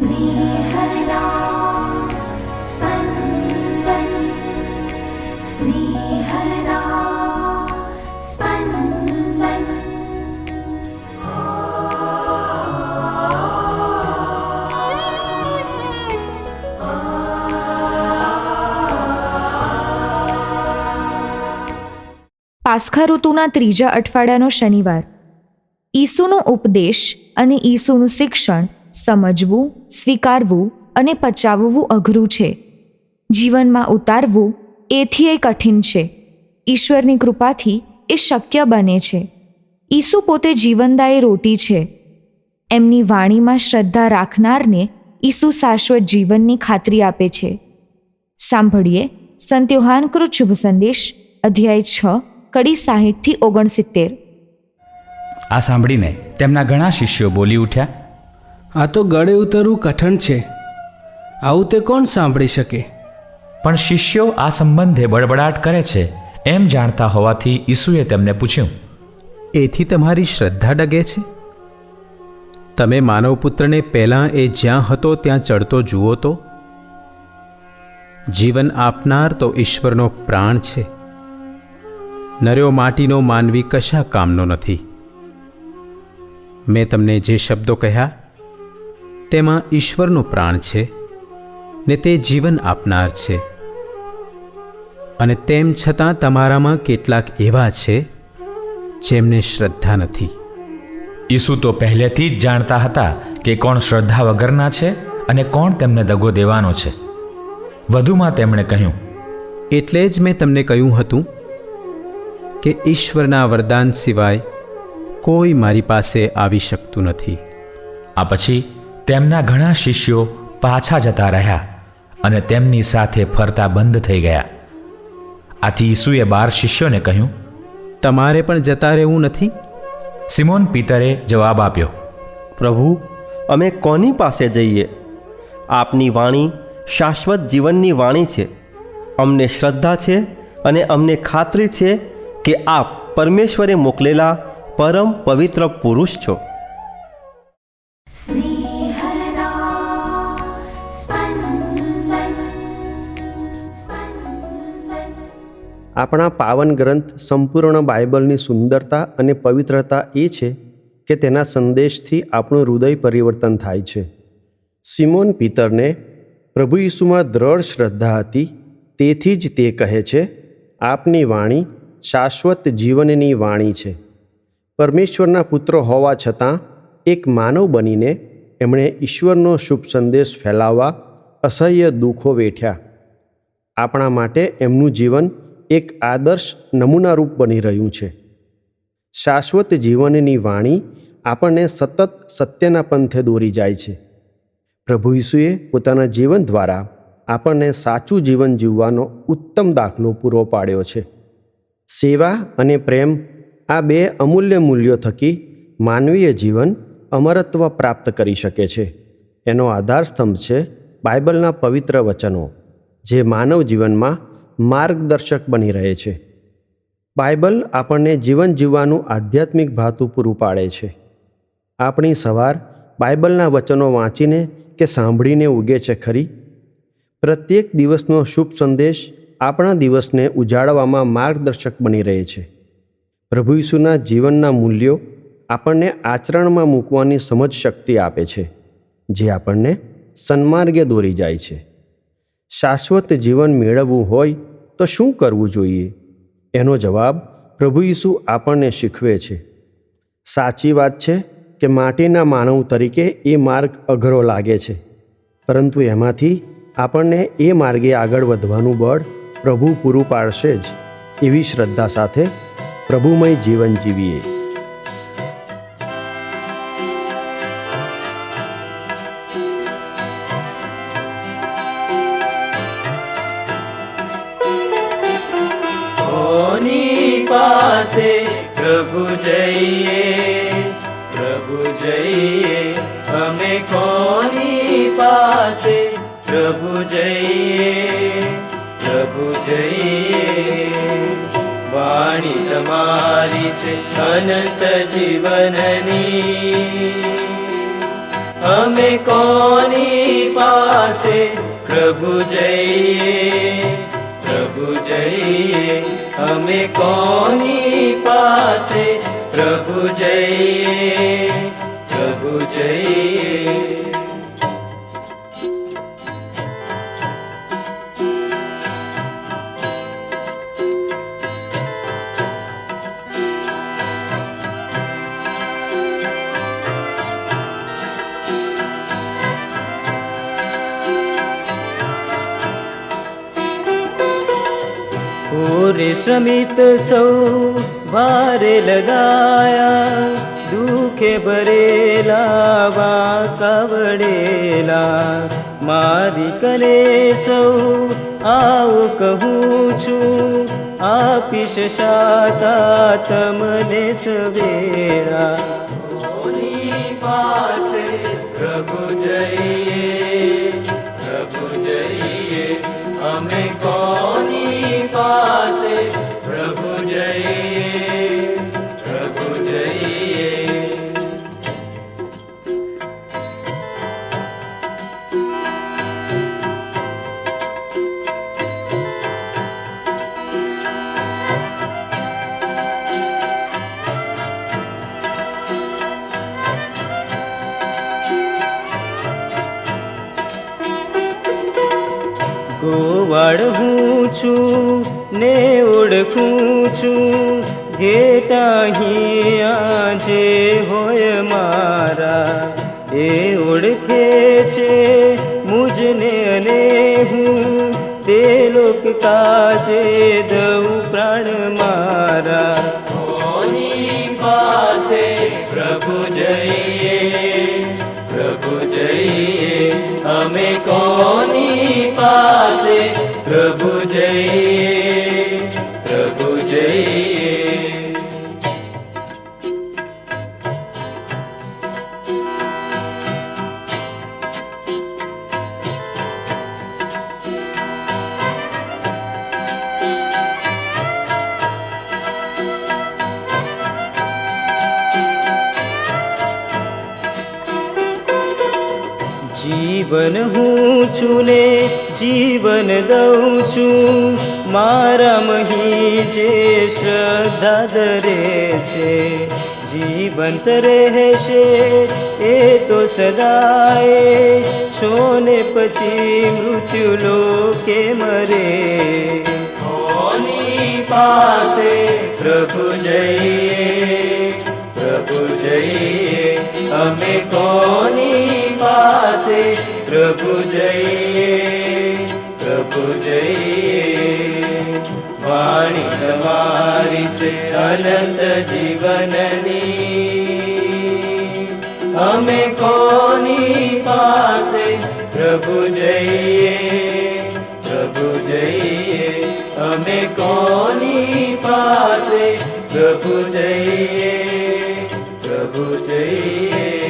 स्नेहदा स्पन्दन् स्नेहदा स्पन्दन् પાસ્ખા ઋતુના ત્રીજા અઠવાડિયાનો શનિવાર ઈસુનો ઉપદેશ અને ઈસુનું શિક્ષણ સમજવું, સ્વીકારવું અને પચાવવું અઘરું છે. જીવનમાં ઉતારવું એથી એ કઠિન છે. ઈશ્વરની કૃપાથી એ શક્ય બને છે. ઈસુ પોતે જીવનદાયી રોટી છે. એમની વાણીમાં શ્રદ્ધા રાખનારને ઈસુ શાશ્વત જીવનની ખાતરી આપે છે. સાંભળીએ સંત યોહાનકૃત શુભ સંદેશ, અધ્યાય છ, કડી સાહીઠથી ઓગણસિત્તેર. આ સાંભળીને તેમના ઘણા શિષ્યો બોલી ઉઠ્યા આ તો ગળે ઉતરવું કઠણ છે. આવું તે કોણ સાંભળી શકે? પણ શિષ્યો આ સંબંધે બળબડાટ કરે છે એમ જાણતા હોવાથી ઈસુએ તેમને પૂછ્યું એથી તમારી શ્રદ્ધા ડગે છે? તમે માનવ પુત્રને પહેલાં એ જ્યાં હતો ત્યાં ચડતો જુઓ તો? જીવન આપનાર તો ઈશ્વરનો પ્રાણ છે. નર્યો માટીનો માનવી કશા કામનો નથી. મેં તમને જે શબ્દો કહ્યા તેમાં ઈશ્વરનો પ્રાણ છે ને તે જીવન આપનાર છે. અને તેમ છતાં તમારામાં કેટલાક એવા છે જેમને શ્રદ્ધા નથી. ઈસુ તો પહેલેથી જ જાણતા હતા કે કોણ શ્રદ્ધા વગરના છે અને કોણ તેમને દગો દેવાનો છે. વધુમાં તેમણે કહ્યું એટલે જ મેં તમને કહ્યું હતું કે ઈશ્વરના વરદાન સિવાય કોઈ મારી પાસે આવી શકતું નથી. આ પછી તેમના ઘણા શિષ્યો પાછા જતા રહ્યા અને તેમની સાથે ફરતા બંધ થઈ ગયા. આથી ઈસુએ બાર શિષ્યોને કહ્યું તમારે પણ જતા રહેવું નથી? સિમોન પિતરે જવાબ આપ્યો પ્રભુ અમે કોની પાસે જઈએ? આપની વાણી શાશ્વત જીવનની વાણી છે. અમને શ્રદ્ધા છે અને અમને ખાતરી છે કે આપ પરમેશ્વરે મોકલેલા પરમ પવિત્ર પુરુષ છો. આપણા પાવન ગ્રંથ સંપૂર્ણ બાઇબલની સુંદરતા અને પવિત્રતા એ છે કે તેના સંદેશથી આપણું હૃદય પરિવર્તન થાય છે. સિમોન પિતરને પ્રભુ ઈસુમાં દ્રઢ શ્રદ્ધા હતી, તેથી જ તે કહે છે, આપની વાણી શાશ્વત જીવનની વાણી છે. પરમેશ્વરના પુત્ર હોવા છતાં એક માનવ બનીને એમણે ઈશ્વરનો શુભ સંદેશ ફેલાવવા અસહ્ય દુઃખો વેઠ્યા. આપણા માટે એમનું જીવન એક આદર્શ નમૂનારૂપ બની રહ્યું છે. શાશ્વત જીવનની વાણી આપણને સતત સત્યના પંથે દોરી જાય છે. પ્રભુ ઈસુએ પોતાના જીવન દ્વારા આપણને સાચું જીવન જીવવાનો ઉત્તમ દાખલો પૂરો પાડ્યો છે. સેવા અને પ્રેમ આ બે અમૂલ્ય મૂલ્યો થકી માનવીય જીવન અમરત્વ પ્રાપ્ત કરી શકે છે. એનો આધારસ્તંભ છે બાઇબલના પવિત્ર વચનો, જે માનવ જીવનમાં માર્ગદર્શક બની રહે છે. બાઇબલ આપણને જીવન જીવવાનું આધ્યાત્મિક ભાતું પૂરું પાડે છે. આપણી સવાર બાઇબલના વચનો વાંચીને કે સાંભળીને ઉગે છે ખરી? પ્રત્યેક દિવસનો શુભ સંદેશ આપણા દિવસને ઉજાડવામાં માર્ગદર્શક બની રહે છે. પ્રભુ ઈસુના જીવનના મૂલ્યો આપણને આચરણમાં મૂકવાની સમજ શક્તિ આપે છે, જે આપણને સન્માર્ગે દોરી જાય છે. શાશ્વત જીવન મેળવવું હોય તો શું કરવું જોઈએ? એનો જવાબ પ્રભુ ઈસુ આપણને શીખવે છે. સાચી વાત છે કે માટીના માનવ તરીકે એ માર્ગ અઘરો લાગે છે. પરંતુ એમાંથી આપણને એ માર્ગે આગળ વધવાનું બળ પ્રભુ પૂરું પાડશે જ. એવી શ્રદ્ધા સાથે પ્રભુમય જીવન જીવીએ. પાસે પ્રભુ જઈએ પ્રભુ જઈએ, અમે કોની પાસે પ્રભુ જઈએ પ્રભુ જઈએ. વાણી તમારી છે અનંત જીવનની. અમે કોની પાસે પ્રભુ જઈએ પ્રભુ જઈએ. અમે કોની પાસે પ્રભુ જઈએ પ્રભુ જઈએ પૂરે શ્રમિત સૌ ભારે લગાયા દુખે ભરેલા વાંકા વડેલા મારી કને સૌ આવું કહું છું આપીશ શાતા તમને સવેરા પાસે પ્રભુ જઈએ पा प्रभु जय। ગોવાળ હું છું, ને ઓળખું છું. ઘેટા અહીંયા જે હોય મારા. એ ઓળખે છે મુજને અને હું. તે લોક કાજે દઉં પ્રાણ મારા. પાસે પ્રભુ જઈએ પ્રભુ જઈએ. અમે કોની પાસે? પ્રભુ જય પ્રભુ જઈએ. જીવન હું છું ને જીવન દઉં છું. મારા મહી જે શ્રદ્ધા દરે છે, જીવંત રહેશે એ તો સદાય. છોને પછી મૃત્યુ લોકે મરે. પાસે પ્રભુ જઈએ પ્રભુ જઈએ. અમે કોની પાસે પ્રભુ જઈએ પ્રભુ જઈએ વાણી તમારી છે અનંત જીવનની અમે કોની પાસે પ્રભુ જઈએ પ્રભુ જઈએ અમે કોની પાસે પ્રભુ જઈએ પ્રભુ જઈએ